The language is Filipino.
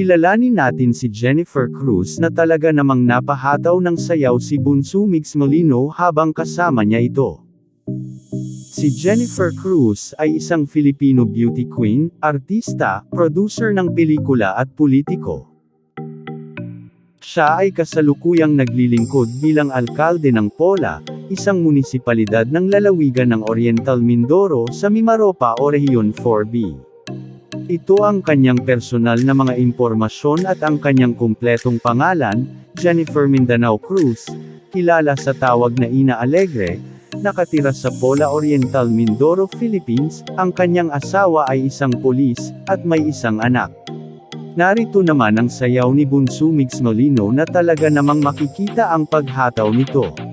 Kilalanin natin si Jennifer Cruz na talaga namang napahataw ng sayaw si Bunso Mix Molino habang kasama niya ito. Si Jennifer Cruz ay isang Filipino beauty queen, artista, producer ng pelikula at politiko. Siya ay kasalukuyang naglilingkod bilang alkalde ng Pola, isang munisipalidad ng lalawigan ng Oriental Mindoro sa Mimaropa o Rehiyon 4B. Ito ang kanyang personal na mga impormasyon at ang kanyang kumpletong pangalan, Jennifer Mindanao Cruz, kilala sa tawag na Ina Alegre, nakatira sa Pola Oriental Mindoro, Philippines, ang kanyang asawa ay isang polis, at may isang anak. Narito naman ang sayaw ni Bunso Mix Molino na talaga namang makikita ang paghataw nito.